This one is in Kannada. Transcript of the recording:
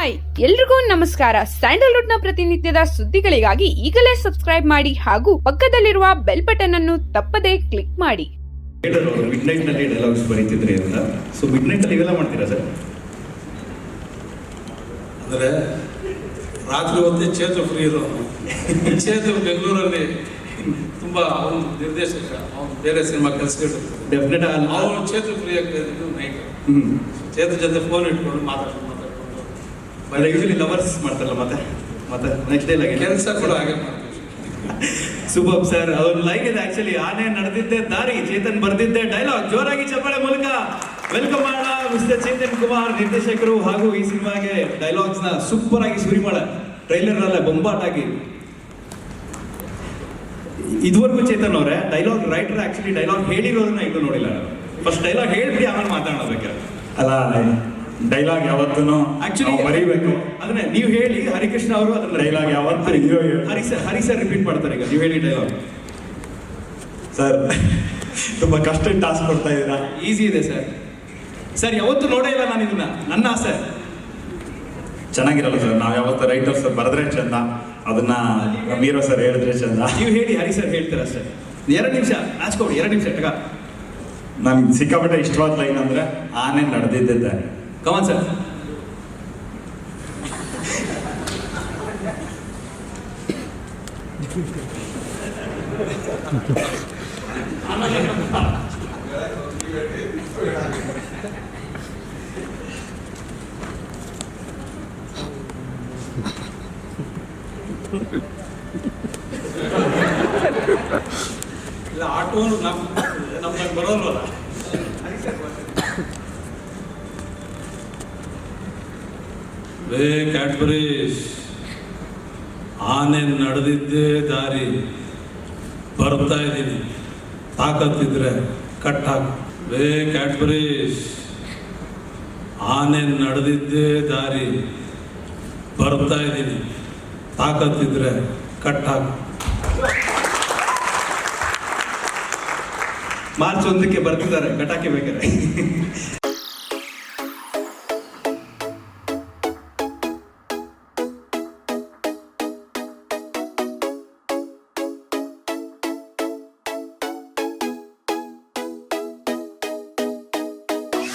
ಹಾಯ್ ಎಲ್ರಿಗೂ ನಮಸ್ಕಾರ. ಸ್ಯಾಂಡಲ್ವುಡ್ನ ಪ್ರತಿನಿತ್ಯದ ಸುದ್ದಿಗಳಿಗಾಗಿ ಈಗಲೇ ಸಬ್ಸ್ಕ್ರೈಬ್ ಮಾಡಿ ಹಾಗೂ ಪಕ್ಕದಲ್ಲಿರುವ ಬೆಲ್ ಬಟನ್ ಅನ್ನು ತಪ್ಪದೇ ಕ್ಲಿಕ್ ಮಾಡಿ. ಹೇಳಿದ್ರು ಅವರು ಮಿಡ್ ಡೈಲಾಗ್ಸ್ ಬರೀತಿದ್ರಿ ಅಂತ. ಸೊ ಮಿಡ್ ನೈಟಲ್ಲಿ ಇವೆಲ್ಲ ಮಾಡ್ತೀರಾ ಸರ್? ಅಂದರೆ ರಾತ್ರಿ ಹೊತ್ತೇ ಚೇತು ಫ್ರೀ ಇರೋನು ಚೇತು ಬೆಂಗಳೂರಲ್ಲಿ ತುಂಬ ಅವನು ನಿರ್ದೇಶಕ ಅವನು ಬೇರೆ ಸಿನಿಮಾ ಕೆಲಸಗಳು ಡೆಫಿನೆಟ್ ಅವನು ಚೇತು ಫ್ರೀ ಆಗಿದ್ದು ನೈಟ್ ಹ್ಞೂ ಚೇತು ಜೊತೆ ಫೋನ್ ಇಟ್ಕೊಂಡು ಮಾತಾಡ್ಕೊಂಡು. ಬಟ್ ಯೂಶಲಿ ಲವರ್ಸ್ ಮಾಡ್ತಾರಲ್ಲ ಮತ್ತೆ? ಮತ್ತೆ ನೆಕ್ಸ್ಟ್ ಡೇ ಕೆಲಸ ಕೂಡ ಹಾಗೆ ಸೂಪರ್ ಸರ್ ಅವ್ರ ಲೈಕ್ ಇದೆ ಆಕ್ಚುಲಿ ಆನೆ ನಡೆದಿದ್ದೆ ದಾರಿ ಚೇತನ್ ಬರ್ದಿದ್ದೆ ಡೈಲಾಗ್ ಜೋರಾಗಿ ಚಪ್ಪಾಳೆ ಮೂಲಕ. ವೆಲ್ಕಮ್ ಮಾಡೋಣ ಮಿಸ್ಟರ್ ಚೇತನ್ ಕುಮಾರ್ ನಿರ್ದೇಶಕರು ಹಾಗೂ ಈ ಸಿನಿಮಾಗೆ ಡೈಲಾಗ್ಸ್ನ ಸೂಪರ್ ಆಗಿ ಸುರಿಮಾಡ. ಟ್ರೈಲರ್ ಅಲ್ಲ ಬೊಂಬಾಟ್ ಆಗಿ. ಇದುವರೆಗೂ ಚೇತನ್ ಅವರೇ ಡೈಲಾಗ್ ರೈಟರ್ ಆಕ್ಚುಲಿ ಡೈಲಾಗ್ ಹೇಳಿರೋದನ್ನ ಇದು ನೋಡಿಲ್ಲ. ಫಸ್ಟ್ ಡೈಲಾಗ್ ಹೇಳ್ಬಿಡಿ ಆಮೇಲೆ ಮಾತಾಡೋದಕ್ಕೆ. ಅಲ್ಲ ಡೈಲಾಗ್ ಯಾವತ್ತೂ ಆಕ್ಚುಲಿ ಬರೀಬೇಕು. ಅಂದ್ರೆ ನೀವು ಹೇಳಿ ಹರಿಕೃಷ್ಣ ಅವರು ಅದನ್ನ ಡೈಲಾಗ್ ಯಾವತ್ತೂ Hari sir Hari sir repeat ಮಾಡ್ತಾರೆ ಈಗ ನೀವು ಹೇಳಿ ಡೈಲಾಗ್ ಸರ್ ತುಂಬಾ ಕಷ್ಟ ಟಾಸ್ಕ್ ಕೊಡ್ತಾ ಇದ್ದೀರಾ? ಈಸಿ ಇದೆ ಸರ್. ಸರ್ ಯಾವತ್ತೂ ನೋಡೇ ಇಲ್ಲ ನಾನು ಇದನ್ನ. ನನ್ನ ಆಸೆ. ಚೆನ್ನಾಗಿರಲ್ಲ ಸರ್ ನಾವು ಯಾವತ್ತು ರೈಟರ್ಸ್ ಬರೆದ್ರೆ ಚಂದ ಅದನ್ನ ಮೀರೋ ಸರ್ ಹೇಳಿದ್ರೆ ಚಂದ. ನೀವು ಹೇಳಿ ಹರಿ ಸರ್ ಹೇಳ್ತೀರಾ ಸರ್? ಎರಡು ನಿಮಿಷ ಹಾಸ್ಕೊಡಿ ಎರಡು ನಿಮಿಷ ಟಗ ನಮ್ಗೆ ಸಿಕ್ಕಾಪಟ್ಟೆ ಇಷ್ಟವಾದ ಲೈನ್ ಅಂದ್ರೆ ಆನೆ ನಡೆದಿದ್ದೆ ಕಮಾನ್ ಸರ್ ಇಲ್ಲ ಆಟೋನು ನಮ್ಮ ನಮ್ಗೆ ಬರೋಲ್ವಲ್ಲ? ವೇ ಕ್ಯಾಡ್ಬರೀಸ್ ಆನೆ ನಡೆದಿದ್ದೇ ದಾರಿ. ಬರ್ತಾ ಇದ್ದೀನಿ. ತಾಕತ್ತಿದ್ರೆ ಕಟ್ ಹಾಕು. ವೇ ಕ್ಯಾಡ್ಬರೀಸ್ ಆನೆ ನಡೆದಿದ್ದೇ ದಾರಿ. ಬರ್ತಾ ಇದ್ದೀನಿ. ತಾಕತ್ತಿದ್ರೆ ಕಟ್ ಹಾಕು. ಮಾರ್ಚ್ ಒಂದಕ್ಕೆ ಬರ್ತಿದ್ದಾರೆ, ಕಟಾಕಿ ಬೇಕಾರೆ